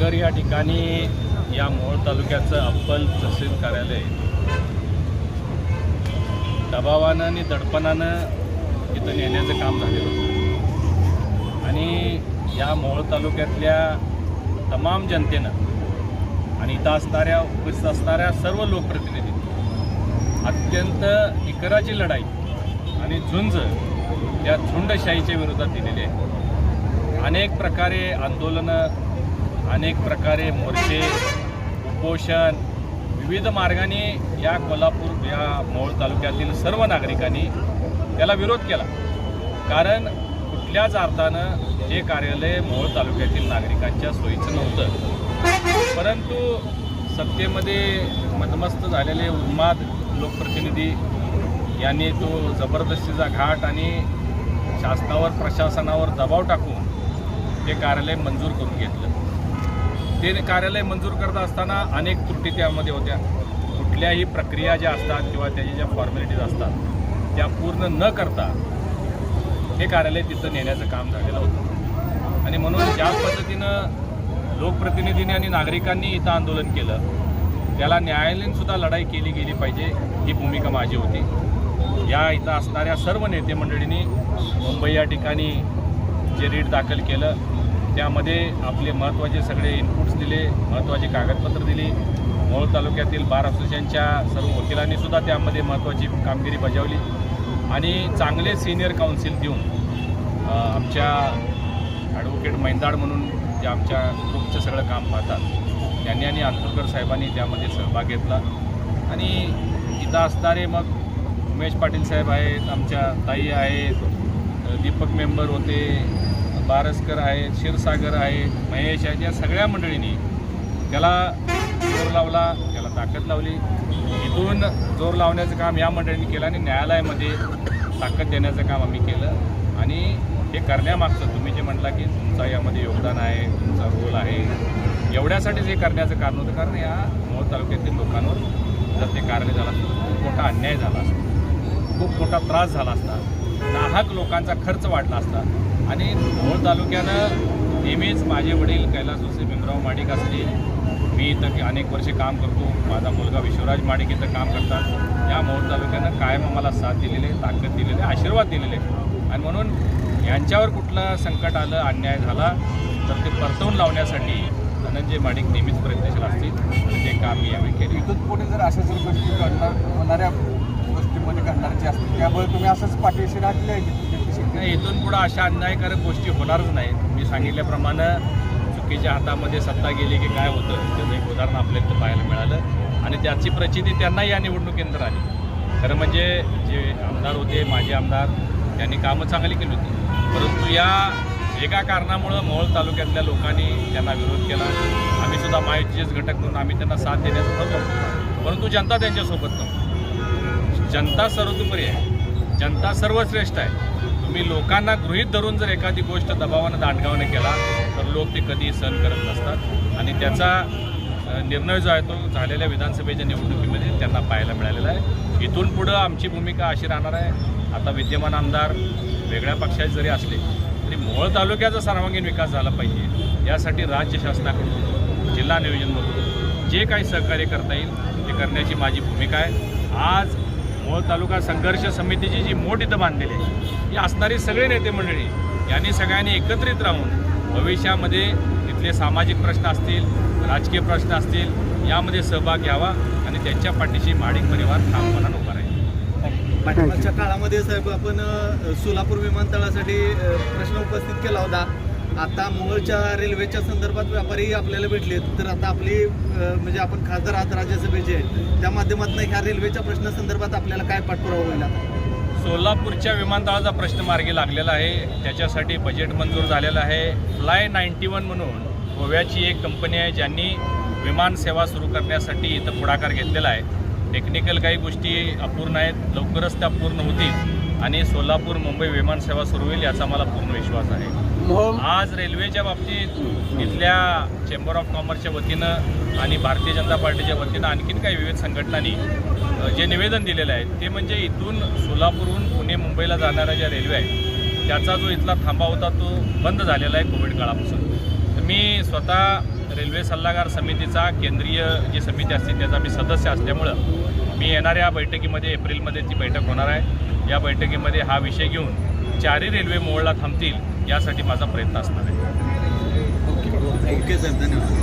नगर या ठिकाणी या मोहोळ तालुक्याचं अप्पल तहसील कार्यालय. दबावानं आणि दडपणानं इथं नेण्याचं काम झालेलं होतं. आणि या मोहोळ तालुक्यातल्या तमाम जनतेनं आणि इथं असणाऱ्या उपस्थित असणाऱ्या सर्व लोकप्रतिनिधी अत्यंत इकराची लढाई आणि झुंज या झुंडशाहीच्या विरोधात दिलेली आहे. अनेक प्रकारे आंदोलनं अनेक प्रकारे मोर्चे उपोषण विविध मार्गाने या कोल्हापूर या मोहोळ तालुक्यातील सर्व नागरिकांनी त्याला विरोध केला. कारण कुठल्याच अर्थानं हे कार्यालय मोहोळ तालुक्यातील नागरिकांच्या सोयीचं नव्हतं. परंतु सत्तेमध्ये मदमस्त झालेले उन्माद लोकप्रतिनिधी यांनी तो जबरदस्तीचा घाट आणि शासनावर प्रशासनावर दबाव टाकून ते कार्यालय मंजूर करून घेतलं. ते कार्यालय मंजूर करत असताना अनेक त्रुटी त्यामध्ये होत्या. कुठल्याही प्रक्रिया ज्या असतात किंवा त्याच्या ज्या फॉर्मॅलिटीज असतात त्या पूर्ण न करता हे कार्यालय तिथं नेण्याचं काम झालेलं होतं. आणि म्हणून ज्या पद्धतीनं लोकप्रतिनिधींनी आणि नागरिकांनी इथं आंदोलन केलं त्याला न्यायालयीन सुद्धा लढाई केली गेली पाहिजे ही भूमिका माझी होती. या इथं असणाऱ्या सर्व नेते मंडळींनी मुंबई या ठिकाणी जे रीट दाखल केलं त्यामध्ये आपले महत्त्वाचे सगळे इनपुट्स दिले महत्त्वाची कागदपत्र दिली. मोहोळ तालुक्यातील बार असोसिएशनच्या सर्व वकिलांनी सुद्धा त्यामध्ये महत्त्वाची कामगिरी बजावली. आणि चांगले सिनियर काउन्सिल देऊन आमच्या ॲडव्होकेट मैंदाड म्हणून जे आमच्या ग्रुपचं सगळं काम पाहतात त्यांनी आणि अंतुरकर साहेबांनी त्यामध्ये सहभाग घेतला. आणि इथं असणारे मग उमेश पाटील साहेब आहेत आमच्या ताई आहेत दीपक मेंबर होते बारसकर आहेत क्षीरसागर आहेत महेश आहेत या सगळ्या मंडळींनी त्याला जोर लावला त्याला ताकद लावली. इथून जोर लावण्याचं काम या मंडळींनी केलं आणि न्यायालयामध्ये ताकद देण्याचं काम आम्ही केलं. आणि हे करण्यामागचं तुम्ही जे म्हटला की तुमचा यामध्ये योगदान आहे तुमचा रोल आहे. एवढ्यासाठीच हे करण्याचं कारण होतं. कारण या मोहोळ तालुक्यातील लोकांवर जर ते कार्यालय झालं खूप मोठा अन्याय झाला असता खूप मोठा त्रास झाला असता नाहक लोकांचा खर्च वाढला असता आणि मोहोळ तालुक्यानं नेहमीच माझे वडील कैलास जोसे भीमराव माडिक असतील. मी इथं अनेक वर्षे काम करतो. माझा मुलगा विश्वराज माडिक इथं काम करतात. या मोहोळ तालुक्यानं कायम आम्हाला साथ दिलेले ताकद दिलेले आशीर्वाद दिलेले आणि म्हणून यांच्यावर कुठलं संकट आलं अन्याय झाला तर ते परतवून लावण्यासाठी धनंजय माडिक नेहमीच प्रयत्नशील असतील. आणि ते काम मी यावेळी केले. इथून पुढे जर अशा जर गोष्टी घडणार होणाऱ्या गोष्टीमध्ये घडणारची असतील त्यामुळे तुम्ही असंच पाठीशी राहले आहे. की नाही इथून पुढं अशा अन्यायकारक गोष्टी होणारच नाहीत. मी सांगितल्याप्रमाणे चुकीच्या हातामध्ये सत्ता गेली की काय होतं त्याचं एक उदाहरण आपल्या इथं पाहायला मिळालं. आणि त्याची प्रचिती त्यांनाही या निवडणुकीनंतर आली. खरं म्हणजे जे आमदार होते माजी आमदार त्यांनी कामं चांगली केली होती. परंतु या एका कारणामुळं मोहोळ तालुक्यातल्या लोकांनी त्यांना विरोध केला. आम्ही सुद्धा मायुतीचेच घटक म्हणून आम्ही त्यांना साथ देण्याचं ठरवलं परंतु जनता त्यांच्यासोबत नव्हती. जनता सर्वतोपरी आहे. जनता सर्वश्रेष्ठ आहे. तुम्ही लोकांना गृहीत धरून जर एखादी गोष्ट दबावानं दांडगावानं केला तर लोक ते कधी सहन करत नसतात. आणि त्याचा निर्णय जो आहे तो झालेल्या विधानसभेच्या निवडणुकीमध्ये त्यांना पाहायला मिळालेला आहे. इथून पुढं आमची भूमिका अशी राहणार आहे. आता विद्यमान आमदार वेगळ्या पक्षाचे जरी असले तरी मोहोळ तालुक्याचा सर्वांगीण विकास झाला पाहिजे. यासाठी राज्य शासनाकडून जिल्हा नियोजनमधून जे काही सहकार्य करता येईल ते करण्याची माझी भूमिका आहे. आज मोहोळ तालुका संघर्ष समितीची जी मोठ इथं बांधलेली आहे ही असणारी सगळे नेते मंडळी यांनी सगळ्यांनी एकत्रित राहून भविष्यामध्ये तिथले सामाजिक प्रश्न असतील राजकीय प्रश्न असतील यामध्ये सहभाग घ्यावा आणि त्यांच्या पाठीशी माडिक परिवार ठामपणानं उभा राहील. पाठिंबाच्या काळामध्ये साहेब आपण सोलापूर विमानतळासाठी प्रश्न उपस्थित केला होता. आता मोहोळच्या रेल्वेच्या संदर्भात व्यापारी आपल्याला भेटले तर आता आपली म्हणजे आपण खासदार आहात राज्यसभेचे. त्या माध्यमातून ह्या रेल्वेच्या प्रश्नासंदर्भात आपल्याला काय पाठपुरावा होईल आता? सोलापूरच्या विमानतळाचा प्रश्न मार्गी लागलेला आहे. त्याच्यासाठी बजेट मंजूर झालेलं आहे. फ्लाय नाईन्टी वन म्हणून गोव्याची एक कंपनी आहे ज्यांनी विमानसेवा सुरू करण्यासाठी इथं पुढाकार घेतलेला आहे. टेक्निकल काही गोष्टी अपूर्ण आहेत. लवकरच त्या पूर्ण होतील आणि सोलापूर मुंबई विमानसेवा सुरू होईल याचा मला पूर्ण विश्वास आहे. आज रेल्वेच्या बाबतीत इथल्या चेंबर ऑफ कॉमर्सच्या वतीनं आणि भारतीय जनता पार्टीच्या वतीनं आणखीन काही विविध संघटनांनी जे निवेदन दिलेलं आहे ते म्हणजे इथून सोलापूरहून पुणे मुंबईला जाणाऱ्या ज्या रेल्वे आहेत त्याचा जो इथला थांबा होता तो बंद झालेला आहे कोविड काळापासून. तर मी स्वतः रेल्वे सल्लागार समितीचा केंद्रीय जी समिती असते त्याचा मी सदस्य असल्यामुळं मी येणाऱ्या बैठकीमध्ये एप्रिलमध्ये ती बैठक होणार आहे. या बैठकीमध्ये हा विषय घेऊन चारही रेल्वे मोहळला थांबतील यासाठी माझा प्रयत्न असणार आहे. Okay sir. धन्यवाद.